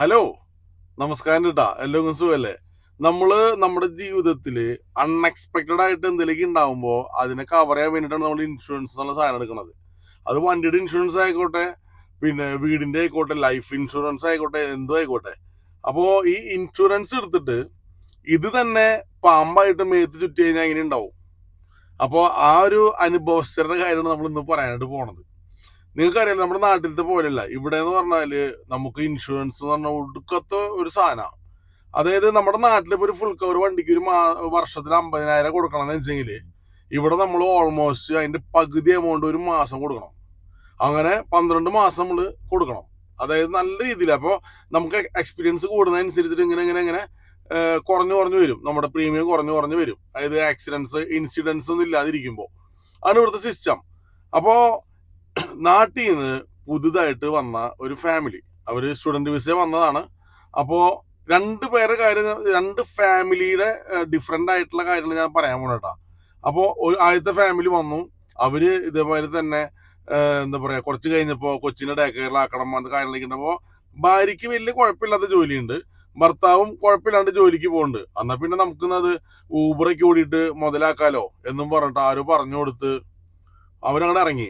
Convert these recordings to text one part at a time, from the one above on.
Hello നമസ്കാരം കേട്ടാ എല്ലാവർക്കും സുഖല്ലേ? നമ്മൾ നമ്മുടെ ജീവിതത്തിൽ അൺഎക്സ്പെക്റ്റഡ് ആയിട്ട് എന്തെങ്കിലും ഉണ്ടാവുമ്പോൾ അതിനെ കവർ ചെയ്യാൻ വേണ്ടിയിട്ടാണ് നമ്മൾ ഇൻഷുറൻസ് എന്നുള്ള സാധനം എടുക്കുന്നത് അത് വണ്ടിയുടെ ഇൻഷുറൻസ് ആയിക്കോട്ടെ പിന്നെ വീടിന്റെ ആയിക്കോട്ടെ ലൈഫ് ഇൻഷുറൻസ് ആയിക്കോട്ടെ എന്തോ ആയിക്കോട്ടെ. അപ്പോ ഈ ഇൻഷുറൻസ് എടുത്തിട്ട് ഇത് തന്നെ പാമ്പായിട്ട് മേത്ത് ചുറ്റി കഴിഞ്ഞാൽ ഇങ്ങനെ ഉണ്ടാവും അപ്പോൾ ആ ഒരു അനുഭവസ്ഥരുടെ കാര്യമാണ് നമ്മൾ ഇന്ന് പറയാനായിട്ട് പോണത്. നിങ്ങൾക്കറിയാം നമ്മുടെ നാട്ടിലത്തെ പോലെയല്ല. ഇവിടെ എന്ന് പറഞ്ഞാൽ നമുക്ക് ഇൻഷുറൻസ് എന്ന് പറഞ്ഞ ഒടുക്കത്തെ ഒരു സാധനമാണ് അതായത് നമ്മുടെ നാട്ടിൽ ഒരു ഫുൾ കവർ വണ്ടിക്ക് ഒരു മാ വർഷത്തിൽ അമ്പതിനായിരം കൊടുക്കണം എന്ന് വെച്ചെങ്കിൽ ഇവിടെ നമ്മൾ ഓൾമോസ്റ്റ് അതിന്റെ പകുതി എമൗണ്ട് ഒരു മാസം കൊടുക്കണം. അങ്ങനെ പന്ത്രണ്ട് മാസം നമ്മൾ കൊടുക്കണം. അതായത് നല്ല രീതിയിൽ അപ്പോൾ നമുക്ക് എക്സ്പീരിയൻസ് കൂടുന്നതനുസരിച്ചിട്ട് ഇങ്ങനെ ഇങ്ങനെ ഇങ്ങനെ കുറഞ്ഞു കുറഞ്ഞു വരും. നമ്മുടെ പ്രീമിയം കുറഞ്ഞു കുറഞ്ഞു വരും. അതായത് ആക്സിഡൻസ് ഇൻസിഡൻസ് ഒന്നും ഇല്ലാതിരിക്കുമ്പോൾ ആണ് ഇവിടുത്തെ സിസ്റ്റം അപ്പോൾ നാട്ടിൽ നിന്ന് പുതുതായിട്ട് വന്ന ഒരു ഫാമിലി അവർ സ്റ്റുഡന്റ് വിസ വന്നതാണ്. അപ്പോ രണ്ട് പേരുടെ കാര്യം രണ്ട് ഫാമിലിയുടെ ഡിഫറെന്റ് ആയിട്ടുള്ള കാര്യങ്ങൾ ഞാൻ പറയാൻ പോണേട്ടാ അപ്പോ ഒരു ആദ്യത്തെ ഫാമിലി വന്നു. അവർ ഇതേപോലെ തന്നെ എന്താ പറയുക കുറച്ച് കഴിഞ്ഞപ്പോൾ കൊച്ചിന്റെ ഡേ കെയറിലാക്കണം അത് ഉണ്ടപ്പോൾ ഭാര്യയ്ക്ക് വലിയ കുഴപ്പമില്ലാത്ത ജോലിയുണ്ട്. ഭർത്താവും കുഴപ്പമില്ലാണ്ട് ജോലിക്ക് പോകുന്നുണ്ട് എന്നാ പിന്നെ നമുക്കിന്നത് ഊബറൊക്കെ ഓടിയിട്ട് മുതലാക്കാലോ എന്നും പറഞ്ഞിട്ട് ആരോ പറഞ്ഞു കൊടുത്ത് അവരങ്ങോട്ട് ഇറങ്ങി.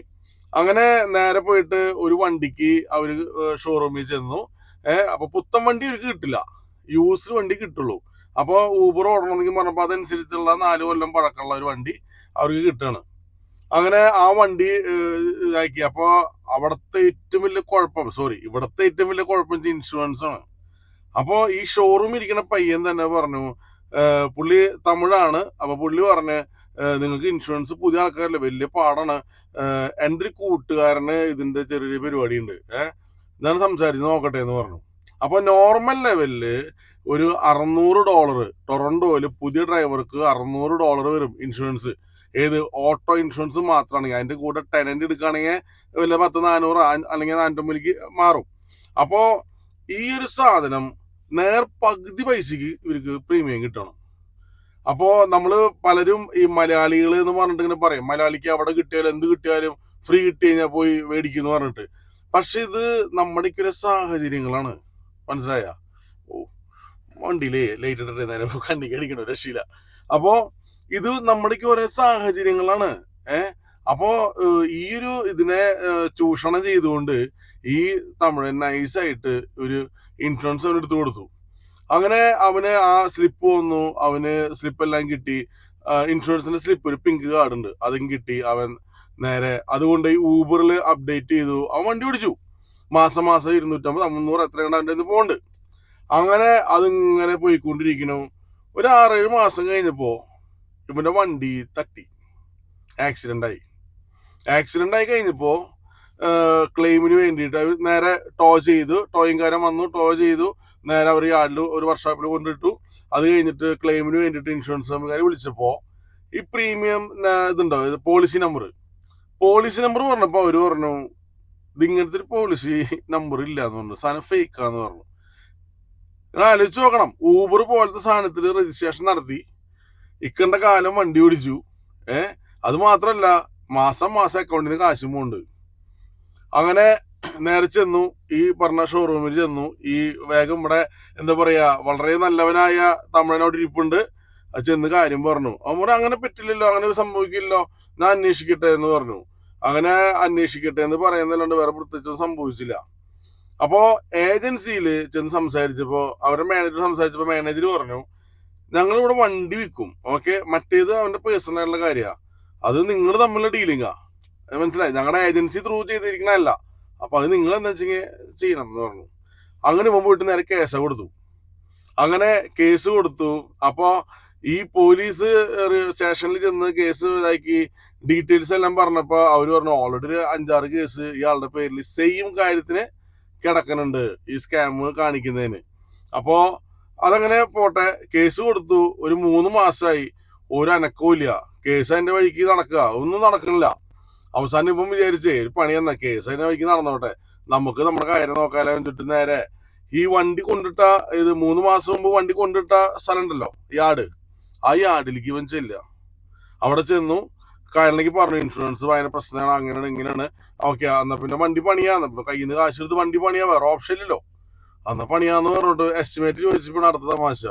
അങ്ങനെ നേരെ പോയിട്ട് ഒരു വണ്ടിക്ക് അവർ ഷോറൂമിൽ ചെന്നു. ഏഹ് അപ്പൊ പുത്തൻ വണ്ടി അവർക്ക് കിട്ടില്ല. യൂസ്ഡ് വണ്ടി കിട്ടുള്ളൂ. അപ്പൊ ഊബർ ഓടണമെന്നെങ്കിൽ പറഞ്ഞപ്പോ അതനുസരിച്ചുള്ള നാല് കൊല്ലം പഴക്കമുള്ള ഒരു വണ്ടി അവർക്ക് കിട്ടുകയാണ്. അങ്ങനെ ആ വണ്ടി ഇതാക്കി. അപ്പൊ അവിടുത്തെ ഏറ്റവും വലിയ കുഴപ്പം സോറി ഇവിടുത്തെ ഏറ്റവും വലിയ കുഴപ്പം ഇൻഷുറൻസ് ആണ്. അപ്പോ ഈ ഷോറൂം ഇരിക്കുന്ന പയ്യൻ തന്നെ പറഞ്ഞു പുള്ളി തമിഴാണ്. അപ്പൊ പുള്ളി പറഞ്ഞ് നിങ്ങൾക്ക് ഇൻഷുറൻസ് പുതിയ ആൾക്കാരില്ല? വലിയ പാടാണ്. എന്റെ കൂട്ടുകാരന് ഇതിന്റെ ചെറിയ പരിപാടി ഉണ്ട് ഏഹ് ഞാൻ സംസാരിച്ച് നോക്കട്ടെ എന്ന് പറഞ്ഞു. അപ്പൊ നോർമൽ ലെവലിൽ ഒരു അറുന്നൂറ് ഡോളർ ടൊറന്റോയിൽ പുതിയ ഡ്രൈവർക്ക് അറുന്നൂറ് ഡോളർ വരും ഇൻഷുറൻസ് ഏത്? ഓട്ടോ ഇൻഷുറൻസ് മാത്രമാണെങ്കിൽ അതിന്റെ കൂടെ ടെനന്റ് എടുക്കുകയാണെങ്കിൽ വല്ല പത്ത് നാനൂറ് അല്ലെങ്കിൽ നാനൂറ്റമ്പതിലേക്ക് മാറും. അപ്പോ ഈ ഒരു സാധനം നേർ പകുതി പൈസക്ക് ഇവർക്ക് പ്രീമിയം കിട്ടണം. അപ്പോ നമ്മൾ പലരും ഈ മലയാളികൾ എന്ന് പറഞ്ഞിട്ട് ഇങ്ങനെ പറയും. മലയാളിക്ക് അവിടെ കിട്ടിയാലും എന്ത് കിട്ടിയാലും ഫ്രീ കിട്ടി കഴിഞ്ഞാൽ പോയി മേടിക്കും എന്ന് പറഞ്ഞിട്ട്. പക്ഷെ ഇത് നമ്മുടെ ഒക്കെ സാഹചര്യങ്ങളാണ്. മനസ്സിലായ? ഓ വണ്ടിയിലേ ലൈറ്റ് ഇട്ടിട്ട് നേരം കണ്ണിക്ക് അടിക്കണ രക്ഷയില്ല. അപ്പോ ഇത് നമ്മുടെയൊക്കെ ഓരോ സാഹചര്യങ്ങളാണ്. ഏഹ് അപ്പോ ഈ ഒരു ഇതിനെ ചൂഷണം ചെയ്തുകൊണ്ട് ഈ തമിഴൻ നൈസായിട്ട് ഒരു ഇൻഷുറൻസ് അവനെടുത്ത് കൊടുത്തു. അങ്ങനെ അവന് ആ സ്ലിപ്പ് വന്നു അവന് സ്ലിപ്പ് എല്ലാം കിട്ടി. ഇൻഷുറൻസിന്റെ സ്ലിപ്പ് ഒരു പിങ്ക് കാർഡ് ഉണ്ട്. അതും കിട്ടി അവൻ നേരെ. അതുകൊണ്ട് ഈ ഊബറിൽ അപ്ഡേറ്റ് ചെയ്തു. അവൻ വണ്ടി ഓടിച്ചു. മാസം മാസം ഇരുന്നൂറ്റമ്പത് മുന്നൂറ് എത്ര കണ്ട് അവന്റെ പോകുന്നുണ്ട് അങ്ങനെ അതിങ്ങനെ പോയിക്കൊണ്ടിരിക്കുന്നു. ഒരു ആറേഴ് മാസം കഴിഞ്ഞപ്പോ ഇവന്റെ വണ്ടി തട്ടി. ആക്സിഡന്റ് ആയി. ആക്സിഡന്റ് ആയി കഴിഞ്ഞപ്പോ ക്ലെയിമിന് വേണ്ടിയിട്ട് നേരെ ടോ ചെയ്തു. ടോയിങ്കാരൻ വന്നു. ടോ ചെയ്തു. നേരെ അവർ യാർഡിൽ ഒരു വർക്ക്ഷോപ്പിൽ കൊണ്ടിട്ടു. അത് കഴിഞ്ഞിട്ട് ക്ലെയിമിന് വേണ്ടിയിട്ട് ഇൻഷുറൻസ് കമ്പനിക്കാർ വിളിച്ചപ്പോൾ ഈ പ്രീമിയം ഇതുണ്ടോ? ഇത് പോളിസി നമ്പർ പോളിസി നമ്പർ പറഞ്ഞപ്പോൾ അവർ പറഞ്ഞു ഇങ്ങനത്തെ ഒരു പോളിസി നമ്പർ ഇല്ല എന്ന് പറഞ്ഞു. സാധനം ഫേക്കാന്ന് പറഞ്ഞു. നിങ്ങൾ ആലോചിച്ച് നോക്കണം. ഊബർ പോലത്തെ സാധനത്തിൽ രജിസ്ട്രേഷൻ നടത്തി. ഇക്കണ്ട കാലം വണ്ടി ഓടിച്ചു. ഏഹ് അത് മാത്രമല്ല മാസം മാസം അക്കൗണ്ടിൽ നിന്ന് കാശും പോകുന്നുണ്ട് അങ്ങനെ നേരെ ചെന്നു ഈ പറഞ്ഞ ഷോറൂമിൽ ചെന്നു. ഈ വേഗം ഇവിടെ എന്താ പറയാ വളരെ നല്ലവനായ തമിഴനോട് ഇരിപ്പുണ്ട്. ചെന്ന് കാര്യം പറഞ്ഞു. അവൻ അങ്ങനെ പറ്റില്ലല്ലോ അങ്ങനെ സംഭവിക്കില്ലല്ലോ. ഞാൻ അന്വേഷിക്കട്ടെ എന്ന് പറഞ്ഞു. അങ്ങനെ അന്വേഷിക്കട്ടെ എന്ന് പറയുന്നല്ലാണ്ട് വേറെ പ്രത്യേകിച്ചൊന്നും സംഭവിച്ചില്ല. അപ്പോ ഏജൻസിയിൽ ചെന്ന് സംസാരിച്ചപ്പോ അവരുടെ മാനേജർ സംസാരിച്ചപ്പോ മാനേജർ പറഞ്ഞു ഞങ്ങൾ ഇവിടെ വണ്ടി വിൽക്കും. ഓക്കെ? മറ്റേത് അവന്റെ പേഴ്സണൽ ആയിട്ടുള്ള കാര്യമാണ് അത് നിങ്ങൾ തമ്മിലുള്ള അത് മനസ്സിലായി? ഞങ്ങളുടെ ഏജൻസി ത്രൂ ചെയ്തിരിക്കണല്ല അപ്പൊ അത് നിങ്ങൾ എന്താ വെച്ചെങ്കിൽ ചെയ്യണം എന്ന് പറഞ്ഞു. അങ്ങനെ മുമ്പ് വീട്ടിൽ നേരെ കേസ് കൊടുത്തു. അങ്ങനെ കേസ് കൊടുത്തു. അപ്പോൾ ഈ പോലീസ് സ്റ്റേഷനിൽ ചെന്ന് കേസ് ഇതാക്കി. ഡീറ്റെയിൽസ് എല്ലാം പറഞ്ഞപ്പോ അവർ പറഞ്ഞു ഓൾറെഡി ഒരു അഞ്ചാറ് കേസ് ഇയാളുടെ പേരിൽ സെയിം കാര്യത്തിന് കിടക്കുന്നുണ്ട് ഈ സ്കാം കാണിക്കുന്നതിന്. അപ്പോ അതങ്ങനെ പോട്ടെ. കേസ് കൊടുത്തു. ഒരു മൂന്ന് മാസമായി ഒരു അനക്കവും ഇല്ല. കേസ് അതിന്റെ വഴിക്ക് നടക്കുക. ഒന്നും നടക്കണില്ല അവസാനം ഇപ്പം വിചാരിച്ചേ ഒരു പണി എന്നാ കേസ് അതിനെ വഴിക്ക് നടന്നോട്ടെ. നമുക്ക് നമ്മുടെ കാര്യം നോക്കാലോ ചുറ്റും നേരെ? ഈ വണ്ടി കൊണ്ടിട്ട ഇത് മൂന്ന് മാസം മുമ്പ് വണ്ടി കൊണ്ടിട്ട സ്ഥലം ഉണ്ടല്ലോ യാർഡ്. ആ യാർഡിലേക്ക് ഇവൻ ചെല്ലുക. അവിടെ ചെന്നു. കാരണക്ക് പറഞ്ഞു ഇൻഷുറൻസ് ഭയങ്കര പ്രശ്നമാണ് അങ്ങനെയാണ് ഇങ്ങനെയാണ്. ഓക്കെ എന്നാ പിന്നെ വണ്ടി പണിയാ എന്നാ പിന്നെ കയ്യിൽ നിന്ന് കാശ് എടുത്ത് വണ്ടി പണിയാ വേറെ ഓപ്ഷൻ ഇല്ലല്ലോ. അന്ന് പണിയാന്ന് പറഞ്ഞിട്ട് എസ്റ്റിമേറ്റ് ചോദിച്ചപ്പോൾ അടുത്ത തമാശ.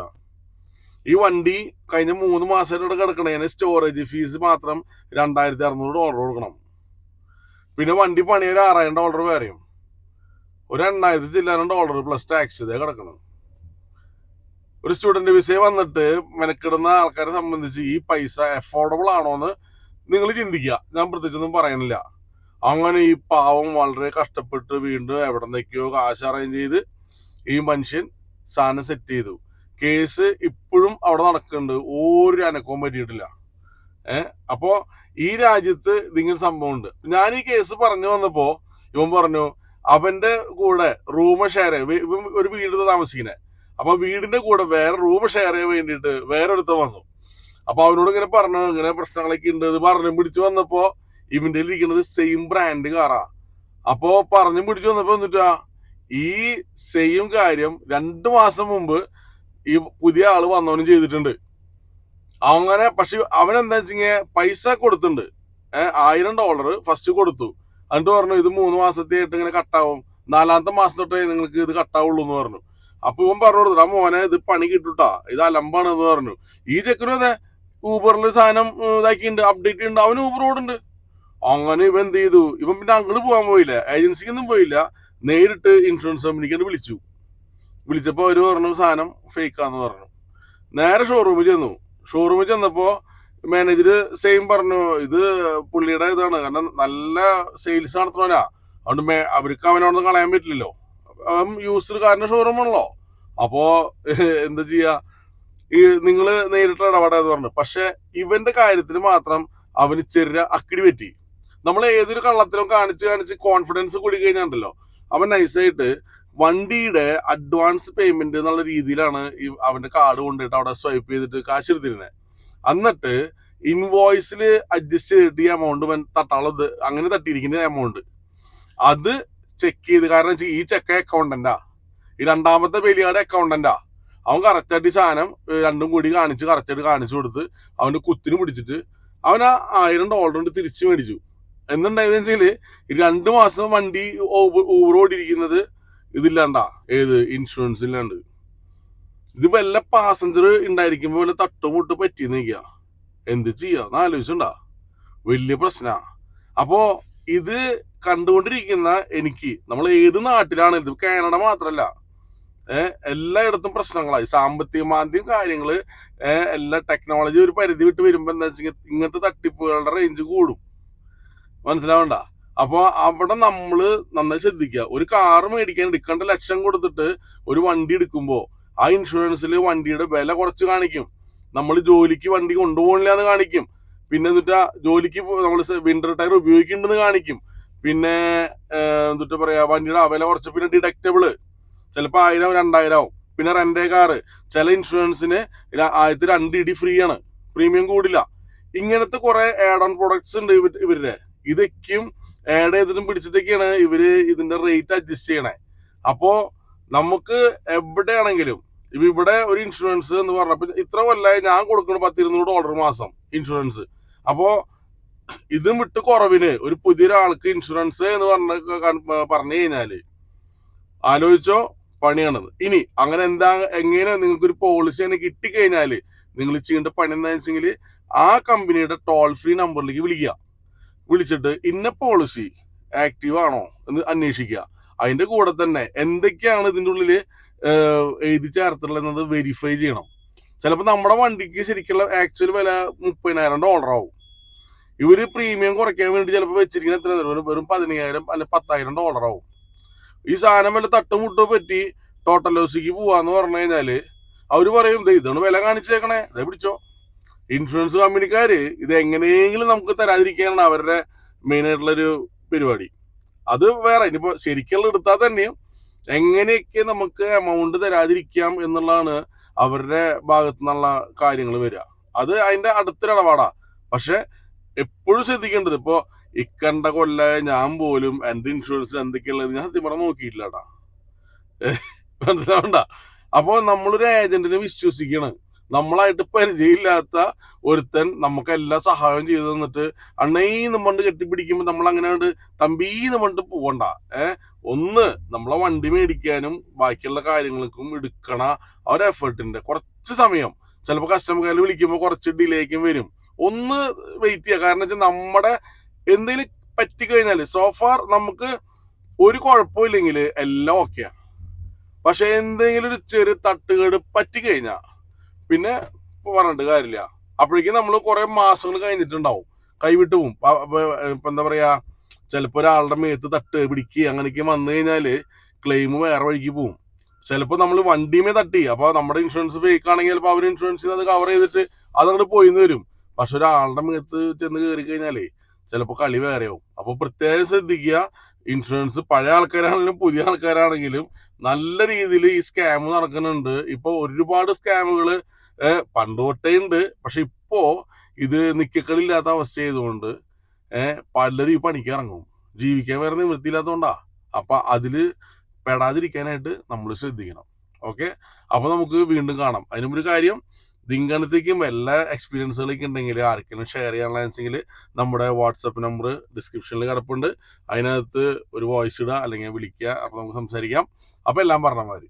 ഈ വണ്ടി കഴിഞ്ഞ മൂന്ന് മാസമായിട്ട് കിടക്കണേ സ്റ്റോറേജ് ഫീസ് മാത്രം രണ്ടായിരത്തി അറുന്നൂറ് ഡോളർ കൊടുക്കണം. പിന്നെ വണ്ടി പണി ഒരു ആറായിരം ഡോളർ വേറെയും. ഒരു എണ്ണായിരത്തി ചില്ലായിരം ഡോളർ പ്ലസ് ടാക്സ് ഇതേ കിടക്കണം ഒരു സ്റ്റുഡന്റ് വിസ വന്നിട്ട് മെനക്കിടുന്ന ആൾക്കാരെ സംബന്ധിച്ച് ഈ പൈസ അഫോർഡബിൾ ആണോ എന്ന് നിങ്ങൾ ചിന്തിക്കുക. ഞാൻ പ്രത്യേകിച്ചൊന്നും പറയണില്ല. അങ്ങനെ ഈ പാവം വളരെ കഷ്ടപ്പെട്ട് വീണ്ടും എവിടെ നിന്നൊക്കെയോ കാശ് അറേഞ്ച് ചെയ്ത് ഈ മനുഷ്യൻ സാധനം സെറ്റ് ചെയ്തു. കേസ് ഇപ്പോഴും അവിടെ നടക്കുന്നുണ്ട്. ഒരു അനക്കവും പറ്റിയിട്ടില്ല. ഏഹ് അപ്പോ ഈ രാജ്യത്ത് ഇതിങ്ങനെ സംഭവമുണ്ട്. ഞാൻ ഈ കേസ് പറഞ്ഞു വന്നപ്പോ ഇവൻ പറഞ്ഞു അവന്റെ കൂടെ റൂം ഷെയർ ഇവൻ ഒരു വീട് താമസിക്കുന്നത് അപ്പൊ വീടിന്റെ കൂടെ വേറെ റൂം ഷെയർ ചെയ്യാൻ വേണ്ടിയിട്ട് വേറെ ഒരുത്ത വന്നു. അപ്പൊ അവനോട് ഇങ്ങനെ പറഞ്ഞു ഇങ്ങനെ പ്രശ്നങ്ങളൊക്കെ ഉണ്ട് ഇത് പറഞ്ഞു പിടിച്ചു വന്നപ്പോ ഇവന്റെ ഇരിക്കുന്നത് സെയിം ബ്രാൻഡ് കാറാ അപ്പോ പറഞ്ഞു പിടിച്ചു വന്നപ്പോ എന്നിട്ടാ ഈ സെയിം കാര്യം രണ്ടു മാസം മുമ്പ് ഈ പുതിയ ആൾ വന്നവനും ചെയ്തിട്ടുണ്ട്. അങ്ങനെ പക്ഷെ അവനെന്താ വെച്ചിങ്ങനെ പൈസ കൊടുത്തിണ്ട് ആയിരം ഡോളർ ഫസ്റ്റ് കൊടുത്തു. എന്നിട്ട് പറഞ്ഞു ഇത് മൂന്ന് മാസത്തെ ആയിട്ട് ഇങ്ങനെ കട്ടാവും നാലാമത്തെ മാസം തൊട്ടേ നിങ്ങൾക്ക് ഇത് കട്ടാവുള്ളൂ എന്ന് പറഞ്ഞു. അപ്പൊ ഇവൻ പറഞ്ഞു കൊടുത്തു ആ മോനെ ഇത് പണി കിട്ടൂട്ടാ. ഇത് അലമ്പാണ് എന്ന് പറഞ്ഞു. ഈ ചെക്കനും അതെ ഊബറിൽ സാധനം ഇതാക്കിയിട്ടുണ്ട് അപ്ഡേറ്റ് ഉണ്ട് അവന് ഊബർ ഓടുണ്ട് അങ്ങനെ ഇവൻ എന്ത് ചെയ്തു? ഇവൻ പിന്നെ അങ്ങോട്ട് പോകാൻ പോയില്ല. ഏജൻസിക്കൊന്നും പോയില്ല. നേരിട്ട് ഇൻഷുറൻസ് കമ്പനിക്ക് തന്നെ വിളിച്ചു. വിളിച്ചപ്പോൾ അവർ പറഞ്ഞു സാധനം ഫേക്കാന്ന് പറഞ്ഞു. നേരെ ഷോറൂമിൽ ചെന്നു. ഷോറൂമിൽ ചെന്നപ്പോ മാനേജർ സെയിം പറഞ്ഞു ഇത് പുള്ളിയുടെ ഇതാണ് കാരണം നല്ല സെയിൽസ് നടത്തണവനാ അതുകൊണ്ട് അവർക്ക് അവനോടൊന്നും കളയാൻ പറ്റില്ലല്ലോ. അവൻ യൂസ്ഡ് കാറിന്റെ ഷോറൂമാണല്ലോ അപ്പോ എന്താ ചെയ്യാ? ഈ നിങ്ങൾ നേരിട്ട് ഇടപാടാന്ന് പറഞ്ഞു. പക്ഷെ ഇവന്റെ കാര്യത്തിൽ മാത്രം അവന് ചെറിയ അക്കിടി പറ്റി. നമ്മൾ ഏതൊരു കള്ളത്തിലും കാണിച്ച് കാണിച്ച് കോൺഫിഡൻസ് കൂടി കഴിഞ്ഞാണ്ടല്ലോ. അവൻ നൈസായിട്ട് വണ്ടിയുടെ അഡ്വാൻസ് പേയ്മെന്റ് എന്നുള്ള രീതിയിലാണ് ഈ അവന്റെ കാർഡ് കൊണ്ടിട്ട് അവിടെ സ്വൈപ്പ് ചെയ്തിട്ട് കാശ് എടുത്തിരുന്നത് എന്നിട്ട് ഇൻവോയ്സിൽ അഡ്ജസ്റ്റ് ചെയ്തിട്ട് ഈ എമൗണ്ട് തട്ടാളത് അങ്ങനെ തട്ടിയിരിക്കുന്ന എമൗണ്ട് അത് ചെക്ക് ചെയ്ത് കാരണം വെച്ചാൽ ഈ ചെക്ക അക്കൗണ്ടന്റാ ഈ രണ്ടാമത്തെ ബലിയാടെ അക്കൗണ്ടന്റാ അവൻ കറക്റ്റായിട്ട് സാധനം രണ്ടും കൂടി കാണിച്ച് കറക്റ്റായിട്ട് കാണിച്ചു കൊടുത്ത് അവന്റെ കുത്തിന് പിടിച്ചിട്ട് അവൻ ആ ആയിരം ഡോളർ കൊണ്ട് തിരിച്ചു മേടിച്ചു. എന്നുണ്ടായതെന്ന് വെച്ചാൽ രണ്ട് മാസം വണ്ടി ഊബർ ഓടിയിരിക്കുന്നത് ഇതില്ലാണ്ടാ? ഏത്? ഇൻഷുറൻസ് ഇല്ലാണ്ട്. ഇത് വല്ല പാസഞ്ചർ ഉണ്ടായിരിക്കുമ്പോ വല്ല തട്ടുമുട്ട് പറ്റിയെന്ന് നിൽക്കുക എന്ത് ചെയ്യാ? ഒന്ന് ആലോചിച്ചുണ്ടാ. വലിയ പ്രശ്ന. അപ്പോ ഇത് കണ്ടുകൊണ്ടിരിക്കുന്ന എനിക്ക് നമ്മൾ ഏത് നാട്ടിലാണ്? ഇത് കാനഡ മാത്രല്ല. എല്ലായിടത്തും പ്രശ്നങ്ങളായി. സാമ്പത്തിക മാന്ദ്യം കാര്യങ്ങൾ ഏഹ് എല്ലാ ടെക്നോളജി ഒരു പരിധി വിട്ട് വരുമ്പോ എന്താ വെച്ചാൽ ഇങ്ങനത്തെ തട്ടിപ്പുകളുടെ റേഞ്ച് കൂടും. മനസ്സിലാവണ്ട? അപ്പൊ അവിടെ നമ്മൾ നന്നായി ശ്രദ്ധിക്കുക. ഒരു കാറ് മേടിക്കാൻ എടുക്കേണ്ട ലക്ഷം കൊടുത്തിട്ട് ഒരു വണ്ടി എടുക്കുമ്പോൾ ആ ഇൻഷുറൻസിൽ വണ്ടിയുടെ വില കുറച്ച് കാണിക്കും. നമ്മൾ ജോലിക്ക് വണ്ടി കൊണ്ടുപോകണില്ല എന്ന് കാണിക്കും. പിന്നെ എന്നിട്ട് ജോലിക്ക് നമ്മൾ വിന്റർ ടയർ ഉപയോഗിക്കുന്നുണ്ടെന്ന് കാണിക്കും. പിന്നെ എന്നിട്ട് പറയാ വണ്ടിയുടെ വില കുറച്ച് പിന്നെ ഡിഡക്റ്റബിൾ ചിലപ്പോൾ ആയിരം രണ്ടായിരം ആവും. പിന്നെ റെന്റേ കാറ്. ചില ഇൻഷുറൻസിന് ആദ്യത്തെ രണ്ട് ഇടി ഫ്രീ ആണ്. പ്രീമിയം കൂടില്ല. ഇങ്ങനത്തെ കുറെ ആഡ് ഓൺ പ്രൊഡക്ട്സ് ഉണ്ട് ഇവരുടെ. ഇതൊക്കെയും ആഡ് ചെയ്തിട്ടും പിടിച്ചിട്ടൊക്കെയാണ് ഇവർ ഇതിന്റെ റേറ്റ് അഡ്ജസ്റ്റ് ചെയ്യണേ. അപ്പോ നമുക്ക് എവിടെയാണെങ്കിലും ഇപ്പൊ ഇവിടെ ഒരു ഇൻഷുറൻസ് എന്ന് പറഞ്ഞപ്പോ ഇത്ര കൊല്ലായി ഞാൻ കൊടുക്കുന്നത് പത്തിരുന്നൂറ് ഡോളർ മാസം ഇൻഷുറൻസ് അപ്പോ ഇതും വിട്ട് കുറവിന് ഒരു പുതിയൊരാൾക്ക് ഇൻഷുറൻസ് എന്ന് പറഞ്ഞ പറഞ്ഞു കഴിഞ്ഞാൽ ആലോചിച്ചോ പണിയാണത്. ഇനി അങ്ങനെ എന്താ എങ്ങനെ നിങ്ങൾക്ക് ഒരു പോളിസി തന്നെ കിട്ടിക്കഴിഞ്ഞാൽ നിങ്ങൾ ചെയ്യേണ്ട പണി എന്താ വെച്ചെങ്കിൽ ആ കമ്പനിയുടെ ടോൾ ഫ്രീ നമ്പറിലേക്ക് വിളിക്കുക. വിളിച്ചിട്ട് ഇന്ന പോളിസി ആക്റ്റീവ് ആണോ എന്ന് അന്വേഷിക്കുക. അതിന്റെ കൂടെ തന്നെ എന്തൊക്കെയാണ് ഇതിന്റെ ഉള്ളിൽ എഴുതി ചേർത്തിട്ടുള്ളത് വെരിഫൈ ചെയ്യണം. ചിലപ്പോൾ നമ്മുടെ വണ്ടിക്ക് ശരിക്കുള്ള ആക്ച്വൽ വില മുപ്പതിനായിരം ഡോളർ ആവും. ഇവർ പ്രീമിയം കുറയ്ക്കാൻ വേണ്ടി ചിലപ്പോൾ വെച്ചിരിക്കുന്ന എത്ര വരും വെറും പതിനയ്യായിരം അല്ലെ പത്തായിരം ഡോളർ ആവും. ഈ സാധനം വല്ല തട്ടുമുട്ടോ പറ്റി ടോട്ടൽ ലോസിക്ക് പോവാന്ന് പറഞ്ഞു കഴിഞ്ഞാൽ അവർ പറയും "ദേ ഇതാണ് വില കാണിച്ചേക്കണേ. ഇതേ പിടിച്ചോ. ഇൻഷുറൻസ് കമ്പനിക്കാര് ഇത് എങ്ങനെയെങ്കിലും നമുക്ക് തരാതിരിക്കാനാണ് അവരുടെ മെയിൻ ആയിട്ടുള്ളൊരു പരിപാടി. അത് വേറെ ഇനിയിപ്പോ ശരിക്കുള്ള എടുത്താൽ തന്നെയും എങ്ങനെയൊക്കെ നമുക്ക് എമൗണ്ട് തരാതിരിക്കാം എന്നുള്ളതാണ് അവരുടെ ഭാഗത്തു നിന്നുള്ള കാര്യങ്ങൾ വരിക. അത് അതിന്റെ അടുത്തൊരിടപാടാ. പക്ഷെ എപ്പോഴും ശ്രദ്ധിക്കേണ്ടത് ഇപ്പോ ഇക്കണ്ട കൊല്ല ഞാൻ പോലും എന്റെ ഇൻഷുറൻസിൽ എന്തൊക്കെയുള്ളത് ഞാൻ സത്യം പറഞ്ഞ നോക്കിയിട്ടില്ലടാ മനസ്സിലാവണ്ട? അപ്പോ നമ്മളൊരു ഏജന്റിനെ വിശ്വസിക്കണം. നമ്മളായിട്ട് പരിചയമില്ലാത്ത ഒരുത്തൻ നമുക്ക് എല്ലാ സഹായം ചെയ്തു തന്നിട്ട് അണ്ണീന്ന് പണ്ട് കെട്ടിപ്പിടിക്കുമ്പോൾ നമ്മൾ അങ്ങനെ തമ്പീന്ന് പണ്ട് പോകണ്ട ഏഹ് ഒന്ന് നമ്മളെ വണ്ടി മേടിക്കാനും ബാക്കിയുള്ള കാര്യങ്ങൾക്കും എടുക്കണ ആ ഒരു എഫേർട്ടിന്റെ കുറച്ച് സമയം. ചിലപ്പോൾ കസ്റ്റമർ വിളിക്കുമ്പോൾ കുറച്ച് ഡിലേക്കും വരും. ഒന്ന് വെയിറ്റ് ചെയ്യുക കാരണം വെച്ചാൽ നമ്മുടെ എന്തെങ്കിലും പറ്റിക്കഴിഞ്ഞാൽ സോഫാർ നമുക്ക് ഒരു കുഴപ്പമില്ലെങ്കിൽ എല്ലാം ഓക്കെയാണ് പക്ഷെ എന്തെങ്കിലും ഒരു ചെറിയ തട്ടുകേട് പറ്റിക്കഴിഞ്ഞാൽ പിന്നെ പറഞ്ഞിട്ട് കാര്യമില്ല. അപ്പോഴേക്കും നമ്മൾ കുറെ മാസങ്ങൾ കഴിഞ്ഞിട്ടുണ്ടാവും. കൈവിട്ട് പോവും. ഇപ്പൊ എന്താ പറയാ ചിലപ്പോൾ ഒരാളുടെ മേത്ത് തട്ട് പിടിക്കുക അങ്ങനെയൊക്കെ വന്നു കഴിഞ്ഞാൽ ക്ലെയിം വേറെ വഴിക്ക് പോവും. ചിലപ്പോൾ നമ്മൾ വണ്ടിയുമേ തട്ടി. അപ്പൊ നമ്മുടെ ഇൻഷുറൻസ് ഫേക്ക് ആണെങ്കിൽ ചിലപ്പോൾ അവർ ഇൻഷുറൻസ് അത് കവർ ചെയ്തിട്ട് അതങ്ങോട്ട് പോയിന്ന് വരും. പക്ഷെ ഒരാളുടെ മേത്ത് ചെന്ന് കയറി കഴിഞ്ഞാലേ ചിലപ്പോൾ കളി വേറെ ആവും അപ്പൊ പ്രത്യേകം ശ്രദ്ധിക്കുക. ഇൻഷുറൻസ് പഴയ ആൾക്കാരാണെങ്കിലും പുതിയ ആൾക്കാരാണെങ്കിലും നല്ല രീതിയിൽ ഈ സ്കാം നടക്കുന്നുണ്ട്. ഇപ്പൊ ഒരുപാട് സ്കാമുകൾ പണ്ട് ഉണ്ട്. പക്ഷെ ഇപ്പോ ഇത് നിക്കക്കളില്ലാത്ത അവസ്ഥ ആയതുകൊണ്ട് ഏഹ് പലരും ഈ പണിക്ക് ഇറങ്ങും. ജീവിക്കാൻ വേറെ നിവൃത്തിയില്ലാത്തതുകൊണ്ടാ. അപ്പൊ അതിൽ പെടാതിരിക്കാനായിട്ട് നമ്മൾ ശ്രദ്ധിക്കണം. ഓക്കെ? അപ്പൊ നമുക്ക് വീണ്ടും കാണാം. അതിനും ഒരു കാര്യം ദിങ്കണത്തേക്കും എല്ലാ എക്സ്പീരിയൻസുകളൊക്കെ ഉണ്ടെങ്കിൽ ആർക്കെങ്കിലും ഷെയർ ചെയ്യാനുള്ള വെച്ചെങ്കിൽ നമ്മുടെ വാട്സപ്പ് നമ്പർ ഡിസ്ക്രിപ്ഷനിൽ കിടപ്പുണ്ട്. അതിനകത്ത് ഒരു വോയിസ് ഇടുക അല്ലെങ്കിൽ വിളിക്കുക അപ്പൊ നമുക്ക് സംസാരിക്കാം. അപ്പൊ എല്ലാം പറഞ്ഞ മാതിരി.